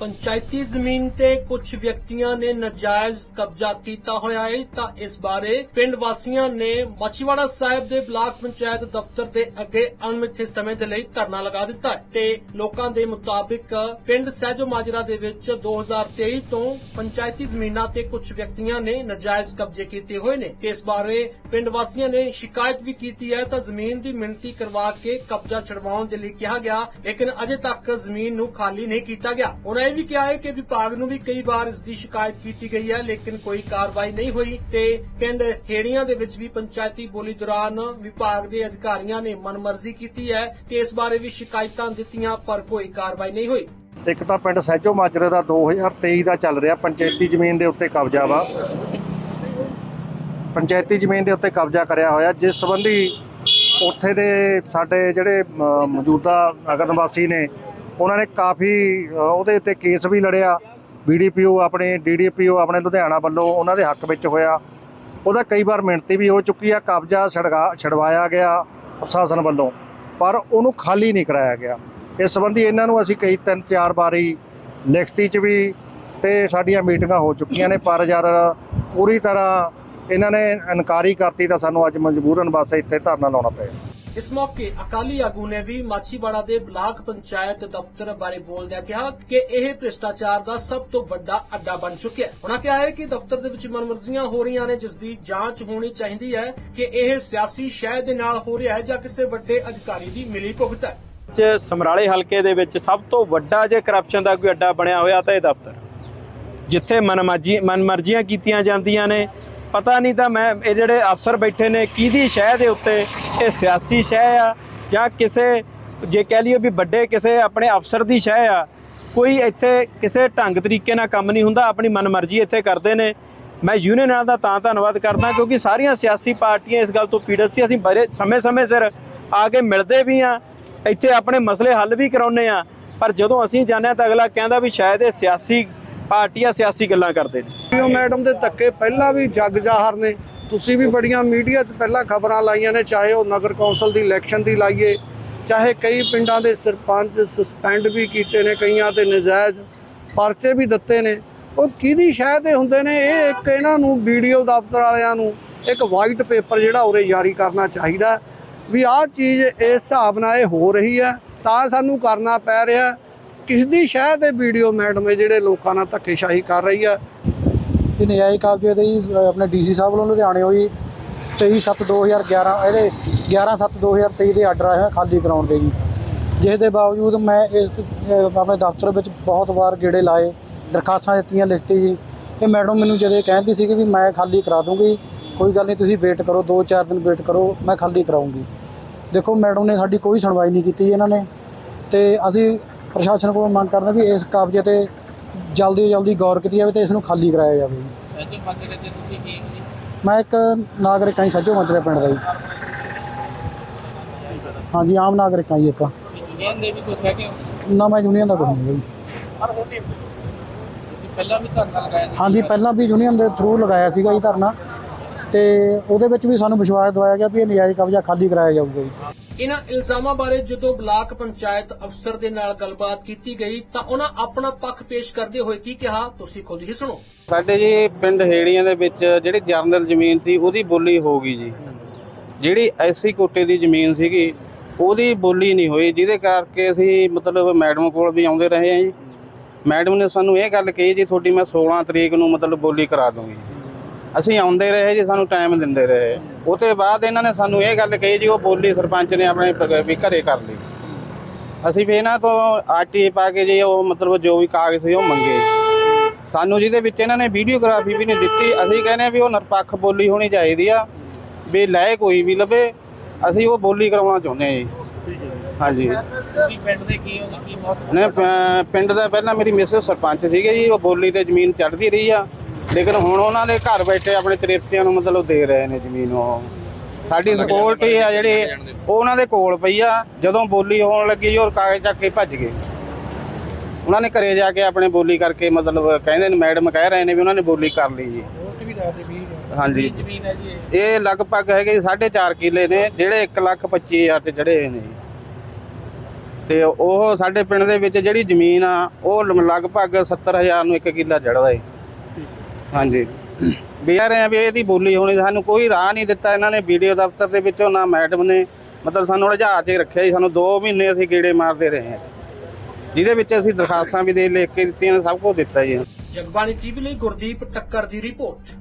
ਪੰਚਾਇਤੀ ਜ਼ਮੀਨ ਤੇ ਕੁਝ ਵਿਅਕਤੀਆਂ ਨੇ ਨਾਜਾਇਜ਼ ਕਬਜ਼ਾ ਕੀਤਾ ਹੋਇਆ ਹੈ ਤਾਂ ਇਸ ਬਾਰੇ ਪਿੰਡ ਵਾਸੀਆਂ ਨੇ ਮੱਛੀਵਾੜਾ ਸਾਹਿਬ ਦੇ ਬਲਾਕ ਪੰਚਾਇਤ ਦਫ਼ਤਰ ਦੇ ਅੱਗੇ ਅਣਮਿੱਥੇ ਸਮੇਂ ਦੇ ਲਈ ਧਰਨਾ ਲਗਾ ਦਿੱਤਾ ਹੈ ਤੇ ਲੋਕਾਂ ਦੇ ਮੁਤਾਬਿਕ ਪਿੰਡ ਸਹਿਜੋ ਮਾਜਰਾ ਦੇ ਵਿੱਚ 2023 ਤੋਂ ਪੰਚਾਇਤੀ ਜ਼ਮੀਨਾਂ ਤੇ ਕੁਝ ਵਿਅਕਤੀਆਂ ਨੇ ਨਾਜਾਇਜ਼ ਕਬਜ਼ੇ ਕੀਤੇ ਹੋਏ ਨੇ। ਇਸ ਬਾਰੇ ਪਿੰਡ ਵਾਸੀਆਂ ਨੇ ਸ਼ਿਕਾਇਤ ਵੀ ਕੀਤੀ ਹੈ, ਤਾਂ ਜ਼ਮੀਨ ਦੀ ਮਿਣਤੀ ਕਰਵਾ ਕੇ ਕਬਜ਼ਾ ਛਡਵਾਉਣ ਦੇ ਲਈ ਕਿਹਾ ਗਿਆ, ਲੇਕਿਨ ਅਜੇ ਤੱਕ ਜ਼ਮੀਨ ਨੂੰ ਖਾਲੀ ਨਹੀਂ ਕੀਤਾ ਗਿਆ। ਉਹਨਾਂ ਇਹ ਵੀ ਕਿਹਾ ਹੈ ਕਿ ਵਿਭਾਗ ਨੂੰ ਵੀ ਕਈ ਵਾਰ ਇਸ ਦੀ ਸ਼ਿਕਾਇਤ ਕੀਤੀ ਗਈ ਹੈ, ਲੇਕਿਨ ਕੋਈ ਕਾਰਵਾਈ ਨਹੀਂ ਹੋਈ ਤੇ ਪਿੰਡ ਹੇੜੀਆਂ ਦੇ ਵਿੱਚ ਵੀ ਪੰਚਾਇਤੀ ਬੋਲੀ ਦੌਰਾਨ ਵਿਭਾਗ ਦੇ ਅਧਿਕਾਰੀਆਂ ਨੇ ਮਨਮਰਜ਼ੀ ਕੀਤੀ ਹੈ ਤੇ ਇਸ ਬਾਰੇ ਵੀ ਸ਼ਿਕਾਇਤਾਂ ਦਿੱਤੀਆਂ, ਪਰ ਕੋਈ ਕਾਰਵਾਈ ਨਹੀਂ ਹੋਈ। ਇੱਕ ਤਾਂ ਪਿੰਡ ਸਹਿਜੋ ਮਾਜਰੇ ਦਾ 2023 ਦਾ ਚੱਲ ਰਿਹਾ, ਪੰਚਾਇਤੀ ਜ਼ਮੀਨ ਦੇ ਉੱਤੇ ਕਬਜ਼ਾ ਵਾ। ਪੰਚਾਇਤੀ ਜ਼ਮੀਨ ਦੇ ਉੱਤੇ ਕਬਜ਼ਾ ਕਰਿਆ ਹੋਇਆ, ਜਿਸ ਸੰਬੰਧੀ ਉੱਥੇ ਦੇ ਸਾਡੇ ਜਿਹੜੇ ਮੌਜੂਦਾ ਨਗਰ ਨਿਵਾਸੀ ਨੇ ਉਹਨਾਂ ਨੇ ਕਾਫੀ ਉਹਦੇ ਉੱਤੇ ਕੇਸ ਵੀ ਲੜਿਆ। ਬੀਡੀਪੀਓ ਆਪਣੇ ਡੀਡੀਪੀਓ ਆਪਣੇ ਲੁਧਿਆਣਾ ਵੱਲੋਂ ਉਹਨਾਂ ਦੇ ਹੱਕ ਵਿੱਚ ਹੋਇਆ। ਉਹਦਾ ਕਈ ਵਾਰ ਮਿਣਤੀ ਵੀ ਹੋ ਚੁੱਕੀ ਆ, ਕਬਜ਼ਾ ਛੜਗਾ ਛਡਵਾਇਆ ਗਿਆ ਪ੍ਰਸ਼ਾਸਨ ਵੱਲੋਂ, ਪਰ ਉਹਨੂੰ ਖਾਲੀ ਨਹੀਂ ਕਰਾਇਆ ਗਿਆ। ਇਸ ਸੰਬੰਧੀ ਇਹਨਾਂ ਨੂੰ ਅਸੀਂ ਕਈ ਤਿੰਨ, ਚਾਰ ਵਾਰੀ ਲਿਖਤੀ 'ਚ ਵੀ ਤੇ ਸਾਡੀਆਂ ਮੀਟਿੰਗਾਂ ਹੋ ਚੁੱਕੀਆਂ ਨੇ, ਪਰ ਯਾਰ ਪੂਰੀ ਤਰ੍ਹਾਂ ਇਹਨਾਂ ਨੇ ਇਨਕਾਰੀ ਕਰਤੀ ਤਾਂ ਸਾਨੂੰ ਅੱਜ ਮਜਬੂਰਨ ਵਾਸਤੇ ਇੱਥੇ ਧਰਨਾ ਲਾਉਣਾ ਪਿਆ। ਇਸ ਮੌਕੇ ਅਕਾਲੀ ਆਗੂ ਨੇ ਵੀ ਮਾਛੀਵਾੜਾ ਦੇ ਬਲਾਕ ਪੰਚਾਇਤ ਦਫ਼ਤਰ ਬਾਰੇ ਬੋਲਦਿਆਂ ਕਿਹਾ ਕਿ ਇਹ ਭ੍ਰਿਸ਼ਟਾਚਾਰ ਦਾ ਸਭ ਤੋਂ ਵੱਡਾ ਅੱਡਾ ਬਣ ਚੁੱਕਿਆ ਹੈ। ਉਹਨਾਂ ਕਿਹਾ ਹੈ ਕਿ ਦਫ਼ਤਰ ਦੇ ਵਿੱਚ ਮਨਮਰਜ਼ੀਆਂ ਹੋ ਰਹੀਆਂ ਨੇ, ਜਿਸ ਦੀ ਜਾਂਚ ਹੋਣੀ ਚਾਹੀਦੀ ਹੈ ਕਿ ਇਹ ਸਿਆਸੀ ਸ਼ਹਿ ਦੇ ਨਾਲ ਹੋ ਰਿਹਾ ਹੈ ਜਾਂ ਕਿਸੇ ਵੱਡੇ ਅਧਿਕਾਰੀ ਦੀ ਮਿਲੀ ਭੁਗਤ ਹੈ। ਚ ਸਮਰਾਲੇ ਹਲਕੇ ਦੇ ਵਿੱਚ ਸਭ ਤੋਂ ਵੱਡਾ ਜੇ ਕਰਪਸ਼ਨ ਦਾ ਕੋਈ ਅੱਡਾ ਬਣਿਆ ਹੋਇਆ ਤਾਂ ਇਹ ਦਫ਼ਤਰ। ਜਿੱਥੇ ਮਨਮਰਜ਼ੀਆਂ ਕੀਤੀਆਂ ਜਾਂਦੀਆਂ ਨੇ ਪਤਾ ਨਹੀਂ ਤਾਂ ਮੈਂ ਇਹ ਜਿਹੜੇ ਅਫਸਰ ਬੈਠੇ ਨੇ, ਕਿਹਦੀ ਸ਼ਹਿ ਦੇ ਉੱਤੇ? ਇਹ ਸਿਆਸੀ ਸ਼ਹਿ ਆ ਜਾਂ ਕਿਸੇ, ਜੇ ਕਹਿ ਲਈਏ ਵੀ ਵੱਡੇ ਕਿਸੇ ਆਪਣੇ ਅਫਸਰ ਦੀ ਸ਼ਹਿ ਆ, ਕੋਈ ਇੱਥੇ ਕਿਸੇ ਢੰਗ ਤਰੀਕੇ ਨਾਲ ਕੰਮ ਨਹੀਂ ਹੁੰਦਾ, ਆਪਣੀ ਮਨਮਰਜ਼ੀ ਇੱਥੇ ਕਰਦੇ ਨੇ। ਮੈਂ ਯੂਨੀਅਨ ਵਾਲਿਆਂ ਦਾ ਤਾਂ ਧੰਨਵਾਦ ਕਰਦਾ ਕਿਉਂਕਿ ਸਾਰੀਆਂ ਸਿਆਸੀ ਪਾਰਟੀਆਂ ਇਸ ਗੱਲ ਤੋਂ ਪੀੜਤ ਸੀ, ਅਸੀਂ ਬੜੇ ਸਮੇਂ-ਸਮੇਂ ਸਿਰ ਆ ਕੇ ਮਿਲਦੇ ਵੀ ਆ, ਇੱਥੇ ਆਪਣੇ ਮਸਲੇ ਹੱਲ ਵੀ ਕਰਾਉਨੇ ਆ। ਪਰ ਜਦੋਂ ਅਸੀਂ ਜਾਂਦੇ ਹਾਂ ਤਾਂ ਅਗਲਾ ਕਹਿੰਦਾ ਵੀ ਸ਼ਾਇਦ ਇਹ ਸਿਆਸੀ ਪਾਰਟੀਆਂ ਸਿਆਸੀ ਗੱਲਾਂ ਕਰਦੇ ਨੇ। ਪੀਓ ਮੈਡਮ ਦੇ ਧੱਕੇ ਪਹਿਲਾਂ ਵੀ ਜੱਗ ਜ਼ਾਹਰ ਨੇ, ਤੁਸੀਂ ਵੀ ਬੜੀਆਂ ਮੀਡੀਆ 'ਚ ਪਹਿਲਾਂ ਖਬਰਾਂ ਲਾਈਆਂ ਨੇ, ਚਾਹੇ ਉਹ ਨਗਰ ਕੌਂਸਲ ਦੀ ਇਲੈਕਸ਼ਨ ਦੀ ਲਾਈਏ, ਚਾਹੇ ਕਈ ਪਿੰਡਾਂ ਦੇ ਸਰਪੰਚ ਸਸਪੈਂਡ ਵੀ ਕੀਤੇ ਨੇ, ਕਈਆਂ ਤੇ ਨਜਾਇਜ਼ ਪਰਚੇ ਵੀ ਦਿੱਤੇ ਨੇ। ਉਹ ਕਿਹਦੀ ਸ਼ਾਇਦ ਦੇ ਹੁੰਦੇ ਨੇ? ਇਹ ਇੱਕ ਇਹਨਾਂ ਨੂੰ, ਵੀਡੀਓ ਦਫ਼ਤਰ ਵਾਲਿਆਂ ਨੂੰ, ਇੱਕ ਵਾਈਟ ਪੇਪਰ ਜਿਹੜਾ ਉਰੇ ਜਾਰੀ ਕਰਨਾ ਚਾਹੀਦਾ ਵੀ ਆਹ ਚੀਜ਼ ਇਸ ਹਿਸਾਬ ਨਾਲ ਇਹ ਹੋ ਰਹੀ ਹੈ, ਤਾਂ ਸਾਨੂੰ ਕਰਨਾ ਪੈ ਰਿਹਾ ਕਿਸ ਦੀ ਸ਼ਾਇਦ ਇਹ ਵੀਡੀਓ ਮੈਡਮ ਇਹ ਜਿਹੜੇ ਲੋਕਾਂ ਨਾਲ ਧੱਕੇਸ਼ਾਹੀ ਕਰ ਰਹੀ ਆ? ਇਹ ਨਜਾਇਜ਼ ਕਬਜ਼ੇ ਦੇ ਜੀ ਅ, ਆਪਣੇ ਡੀਸੀ ਸਾਹਿਬ ਵੱਲੋਂ ਲੁਧਿਆਣੇ ਹੋਈ 23/7/2011 ਇਹਦੇ 11/7/2023 ਦੇ ਆਰਡਰ ਆਇਆ ਖਾਲੀ ਕਰਾਉਣ ਦੇ ਜੀ। ਜਿਸ ਦੇ ਬਾਵਜੂਦ ਮੈਂ ਇਸ ਆਪਣੇ ਦਫ਼ਤਰ ਵਿੱਚ ਬਹੁਤ ਵਾਰ ਗੇੜੇ ਲਾਏ ਦਰਖਾਸਤਾਂ ਦਿੱਤੀਆਂ ਲਿਖਤੀ ਜੀ। ਇਹ ਮੈਡਮ ਮੈਨੂੰ ਜਦੋਂ ਇਹ ਕਹਿੰਦੀ ਸੀ ਕਿ ਵੀ ਮੈਂ ਖਾਲੀ ਕਰਾ ਦੂੰਗੀ ਕੋਈ ਗੱਲ ਨਹੀਂ ਤੁਸੀਂ ਵੇਟ ਕਰੋ 2-4 ਦਿਨ ਵੇਟ ਕਰੋ ਮੈਂ ਖਾਲੀ ਕਰਾਉਂਗੀ। ਦੇਖੋ ਮੈਡਮ ਨੇ ਸਾਡੀ ਕੋਈ ਸੁਣਵਾਈ ਨਹੀਂ ਕੀਤੀ ਇਹਨਾਂ ਨੇ। ਤੇ ਅਸੀਂ ਪ੍ਰਸ਼ਾਸਨ ਕੋਲੋਂ ਮੰਗ ਕਰਦੇ ਹਾਂ ਵੀ ਇਸ ਕਬਜ਼ੇ ਤੇ ਜਲਦੀ ਤੋਂ ਜਲਦੀ ਗੌਰ ਕੀਤੀ ਜਾਵੇ ਤੇ ਇਸ ਨੂੰ ਖਾਲੀ ਕਰਾਇਆ ਜਾਵੇ। ਜੀ ਮੈਂ ਇੱਕ ਨਾਗਰਿਕ ਹਾਂ ਜੀ, ਸੱਜੋ ਮਚਰੇ ਪਿੰਡ ਦਾ ਜੀ। ਹਾਂਜੀ ਆਮ ਨਾਗਰਿਕ ਹਾਂ ਜੀ ਇੱਕ। ਯੂਨੀਅਨ ਦੇ ਵੀ ਕੁਝ ਹੈਗੇ ਹੋ? ਨਾ ਮੈਂ ਯੂਨੀਅਨ ਦਾ ਕੋਈ ਨਹੀਂ ਜੀ। ਤੁਸੀਂ ਪਹਿਲਾਂ ਵੀ ਧਰਨਾ ਲਗਾਇਆ ਸੀ? ਹਾਂਜੀ ਪਹਿਲਾਂ ਵੀ ਯੂਨੀਅਨ ਦੇ ਥਰੂ ਲਗਾਇਆ ਸੀਗਾ ਜੀ ਧਰਨਾ। ਤੇ ਉਹਦੇ ਵਿੱਚ ਵੀ ਸਾਨੂੰ ਵਿਸ਼ਵਾਸ ਦਿਵਾਇਆ ਗਿਆ ਵੀ ਇਹ ਨਜਾਇਜ਼ ਕਬਜ਼ਾ ਖਾਲੀ ਕਰਾਇਆ ਜਾਊਗਾ ਜੀ। ਇਹਨਾਂ ਇਲਜ਼ਾਮਾਂ ਬਾਰੇ ਜਦੋਂ ਬਲਾਕ ਪੰਚਾਇਤ ਅਫਸਰ ਦੇ ਨਾਲ ਗੱਲਬਾਤ ਕੀਤੀ ਗਈ ਤਾਂ ਉਹਨਾਂ ਆਪਣਾ ਪੱਖ ਪੇਸ਼ ਕਰਦੇ ਹੋਏ ਕੀ ਕਿਹਾ, ਤੁਸੀਂ ਖੁਦ ਹੀ ਸੁਣੋ। ਸਾਡੇ ਜੀ ਪਿੰਡ ਹੇੜੀਆਂ ਦੇ ਵਿੱਚ ਜਿਹੜੀ ਜਰਨਲ ਜ਼ਮੀਨ ਸੀ, ਉਹਦੀ ਬੋਲੀ ਹੋ ਗਈ ਜੀ। ਜਿਹੜੀ ਐਸੀ ਕੋਟੇ ਦੀ ਜ਼ਮੀਨ ਸੀਗੀ, ਉਹਦੀ ਬੋਲੀ ਨਹੀਂ ਹੋਈ, ਜਿਹਦੇ ਕਰਕੇ ਅਸੀਂ ਮਤਲਬ ਮੈਡਮ ਕੋਲ ਵੀ ਆਉਂਦੇ ਰਹੇ ਹਾਂ ਜੀ। ਮੈਡਮ ਨੇ ਸਾਨੂੰ ਇਹ ਗੱਲ ਕਹੀ ਜੀ, ਤੁਹਾਡੀ ਮੈਂ 16 ਤਰੀਕ ਨੂੰ ਮਤਲਬ ਬੋਲੀ ਕਰਾ ਦੂੰਗੀ ਅਸੀਂ ਆਉਂਦੇ ਰਹੇ ਜੀ ਸਾਨੂੰ ਟਾਈਮ ਦਿੰਦੇ ਰਹੇ। ਉਹ ਤੋਂ ਬਾਅਦ ਇਹਨਾਂ ਨੇ ਸਾਨੂੰ ਇਹ ਗੱਲ ਕਹੀ ਜੀ ਉਹ ਬੋਲੀ ਸਰਪੰਚ ਨੇ ਆਪਣੇ ਪ- ਵੀ ਘਰੇ ਕਰ ਲਈ। ਅਸੀਂ ਵੀ ਇਹਨਾਂ ਤੋਂ ਆਰਟੀ ਪਾ ਕੇ ਜੀ ਉਹ ਮਤਲਬ ਜੋ ਵੀ ਕਾਗਜ਼ ਸੀ ਉਹ ਮੰਗੇ। ਸਾਨੂੰ ਜਿਹਦੇ ਵਿੱਚ ਇਹਨਾਂ ਨੇ ਵੀਡੀਓਗ੍ਰਾਫੀ ਵੀ ਨਹੀਂ ਦਿੱਤੀ ਅਸੀਂ ਕਹਿੰਦੇ ਆ ਵੀ ਉਹ ਨਿਰਪੱਖ ਬੋਲੀ ਹੋਣੀ ਚਾਹੀਦੀ ਆ ਵੀ ਲੈ ਕੋਈ ਵੀ ਲਵੇ ਅਸੀਂ ਉਹ ਬੋਲੀ ਕਰਵਾਉਣਾ ਚਾਹੁੰਦੇ ਆ ਜੀ। ਹਾਂਜੀ। ਤੁਸੀਂ ਪਿੰਡ ਦੇ ਕੀ ਹੋ ਕੀ ਮੌਤ? ਨੇ ਪਿੰਡ ਦਾ ਪਹਿਲਾਂ ਮੇਰੀ ਮਿਸਿਸ ਸਰਪੰਚ ਸੀਗੇ ਜੀ ਉਹ ਬੋਲੀ ਤੇ ਜ਼ਮੀਨ ਚੜ੍ਹਦੀ ਰਹੀ ਆ। ਲੇਕਿਨ ਹੁਣ ਉਹਨਾਂ ਦੇ ਘਰ ਬੈਠੇ ਆਪਣੇ ਚਰੇਤਿਆਂ ਨੂੰ ਮਤਲਬ ਦੇ ਰਹੇ ਨੇ ਜ਼ਮੀਨ ਉਹ। ਸਾਡੀ ਸਕਿਉਰਟੀ ਆ ਜਿਹੜੀ ਉਹ ਉਹਨਾਂ ਦੇ ਕੋਲ ਪਈ ਆ। ਜਦੋਂ ਬੋਲੀ ਹੋਣ ਲੱਗੀ ਜੀ ਉਹ ਕਾਗਜ਼ ਚੱਕ ਕੇ ਭੱਜ ਗਏ। ਉਹਨਾਂ ਨੇ ਘਰੇ ਜਾ ਕੇ ਆਪਣੇ ਬੋਲੀ ਕਰਕੇ ਮਤਲਬ ਕਹਿੰਦੇ ਨੇ ਮੈਡਮ ਕਹਿ ਰਹੇ ਨੇ ਵੀ ਉਹਨਾਂ ਨੇ ਬੋਲੀ ਕਰ ਲਈ ਜੀ। ਹਾਂਜੀ। ਜ਼ਮੀਨ ਹੈ ਜੀ ਇਹ? ਲਗਭਗ ਹੈਗੇ 4.5 ਕਿੱਲੇ ਨੇ ਜਿਹੜੇ 1 ਲੱਖ 25 ਹਜ਼ਾਰ ਤੇ ਚੜੇ ਹੋਏ ਨੇ ਤੇ ਉਹ ਸਾਡੇ ਪਿੰਡ ਦੇ ਵਿੱਚ ਜਿਹੜੀ ਜ਼ਮੀਨ ਆ ਉਹ ਲਗਭਗ 70000 ਨੂੰ ਇੱਕ ਕਿੱਲਾ ਚੜਦਾ ਏ ਹਾਂਜੀ। ਵੀ ਯਾਰ ਐ ਵੀ ਇਹਦੀ ਬੋਲੀ ਹੋਣੀ, ਸਾਨੂੰ ਕੋਈ ਰਾਹ ਨਹੀਂ ਦਿੱਤਾ ਇਹਨਾਂ ਨੇ ਵੀਡੀਓ ਦਫ਼ਤਰ ਦੇ ਵਿੱਚੋਂ, ਨਾ ਮੈਡਮ ਨੇ। ਮਤਲਬ ਸਾਨੂੰ ਉਲਝਾ ਕੇ ਰੱਖਿਆ ਜੀ ਸਾਨੂੰ 2 ਮਹੀਨੇ ਅਸੀਂ ਗੇੜੇ ਮਾਰਦੇ ਰਹੇ ਹਾਂ। ਜਿਹਦੇ ਵਿੱਚ ਅਸੀਂ ਦਰਖਾਸਤਾਂ ਵੀ ਦੇ, ਲਿਖ ਕੇ ਦਿੱਤੀਆਂ ਸਭ ਕੁਝ ਦਿੱਤਾ ਜੀ। ਜਗਬਾਣੀ ਟੀਵੀ ਲਈ ਗੁਰਦੀਪ ਟੱਕਰ ਦੀ ਰਿਪੋਰਟ।